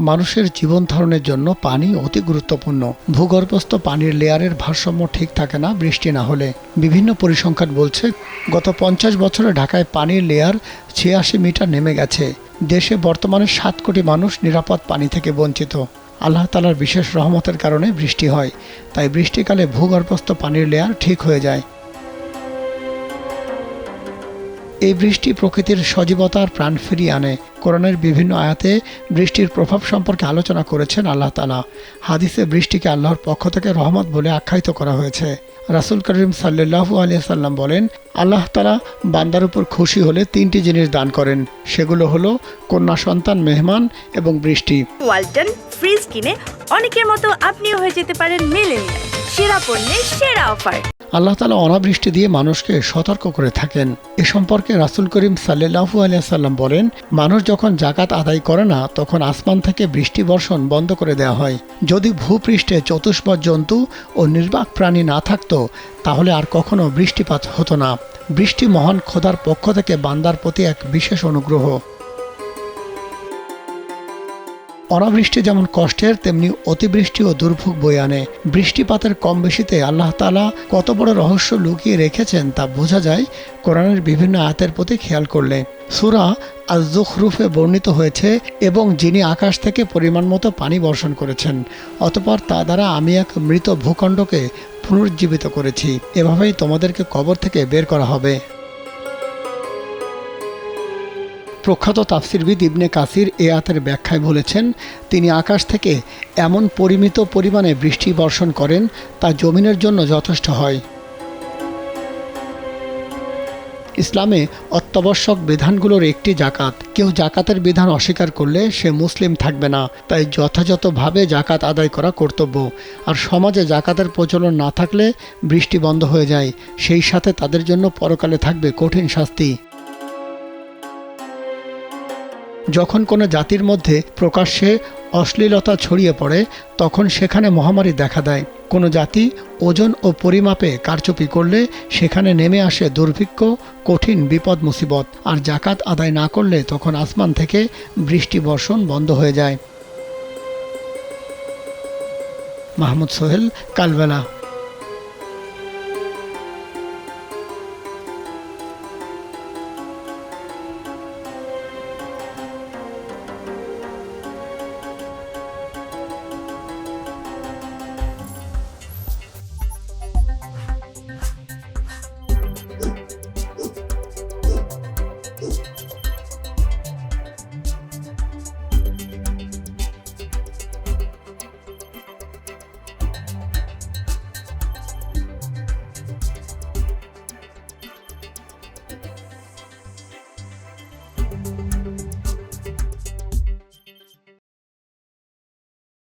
মানুষের জীবন ধারণের জন্য পানি অতি গুরুত্বপূর্ণ। ভূগর্ভস্থ পানির লেয়ারের ভারসাম্য ঠিক থাকে না বৃষ্টি না হলে। বিভিন্ন পরিসংখ্যান বলছে, গত পঞ্চাশ বছরে ঢাকায় পানির লেয়ার ছিয়াশি মিটার নেমে গেছে। দেশে বর্তমানে সাত কোটি মানুষ নিরাপদ পানি থেকে বঞ্চিত। আল্লাহ তালার বিশেষ রহমতের কারণে বৃষ্টি হয়। তাই বৃষ্টিকালে ভূগর্ভস্থ পানির লেয়ার ঠিক হয়ে যায়। এই বৃষ্টি প্রকৃতির সজীবতার প্রাণ ফিরিয়ে আনে। কোরআনের বিভিন্ন আয়াতে বৃষ্টির প্রভাব সম্পর্কে আলোচনা করেছেন আল্লাহ তালা হাদিসে বৃষ্টিকে আল্লাহর পক্ষ থেকে রহমত বলে আখ্যায়িত করা হয়েছে। রাসুল করিম সাল্লু আলিয়া সাল্লাম বলেন, আল্লাহ তালা বান্দার উপর খুশি হলে তিনটি জিনিস দান করেন। সেগুলো হলো কন্যা সন্তান মেহমান এবং বৃষ্টি। ওয়ালটন ফ্রিজ কিনে অনেকের মতো আপনিও হয়ে যেতে পারেন সেরা পণ্যের সেরা অফার। আল্লাহ তালা অনাবৃষ্টি দিয়ে মানুষকে সতর্ক করে থাকেন। এ সম্পর্কে রাসুল করিম সাল্লাহু আলিয়াল্লাম বলেন, মানুষ যখন জাকাত আদায় করে না, তখন আসমান থেকে বৃষ্টি বর্ষণ বন্ধ করে দেওয়া হয়। যদি ভূপৃষ্ঠে চতুষ্পদ জন্তু ও নির্বাক প্রাণী না থাকতো, তাহলে আর কখনো বৃষ্টিপাত হতো না। বৃষ্টি মহান খোদার পক্ষ থেকে বান্দার প্রতি এক বিশেষ অনুগ্রহ। অনাবৃষ্টি যেমন কষ্টের, তেমনি অতিবৃষ্টি ও দুর্ভোগ বয়ে আনে। বৃষ্টিপাতের কম বেশিতে আল্লাহ তালা কত বড় রহস্য লুকিয়ে রেখেছেন তা বোঝা যায় কোরআনের বিভিন্ন আয়াতের প্রতি খেয়াল করলে। সুরা আজুখরুফে বর্ণিত হয়েছে, এবং যিনি আকাশ থেকে পরিমাণ মতো পানি বর্ষণ করেছেন, অতপর তা দ্বারা আমি এক মৃত ভূখণ্ডকে পুনরুজ্জীবিত করেছি। এভাবেই তোমাদেরকে কবর থেকে বের করা হবে। প্রখ্যাত তাফসিরবিদ ইবনে কাসির এ আতের ব্যাখ্যায় বলেছেন, তিনি আকাশ থেকে এমন পরিমিত পরিমাণে বৃষ্টি বর্ষণ করেন, তা জমিনের জন্য যথেষ্ট হয়। ইসলামে অত্যাবশ্যক বিধানগুলোর একটি জাকাত। কেউ জাকাতের বিধান অস্বীকার করলে সে মুসলিম থাকবে না, তাই যথাযথভাবে জাকাত আদায় করা কর্তব্য। আর সমাজে জাকাতের প্রচলন না থাকলে বৃষ্টি বন্ধ হয়ে যায়, সেই সাথে তাদের জন্য পরকালে থাকবে কঠিন শাস্তি। যখন কোনো জাতির মধ্যে প্রকাশ্যে অশ্লীলতা ছড়িয়ে পড়ে, তখন সেখানে মহামারী দেখা দেয়। কোনো জাতি ওজন ও পরিমাপে কারচুপি করলে সেখানে নেমে আসে দুর্ভিক্ষ, কঠিন বিপদ, মুসিবত। আর জাকাত আদায় না করলে তখন আসমান থেকে বৃষ্টি বর্ষণ বন্ধ হয়ে যায়। মাহমুদ সোহেল, কালবেলা।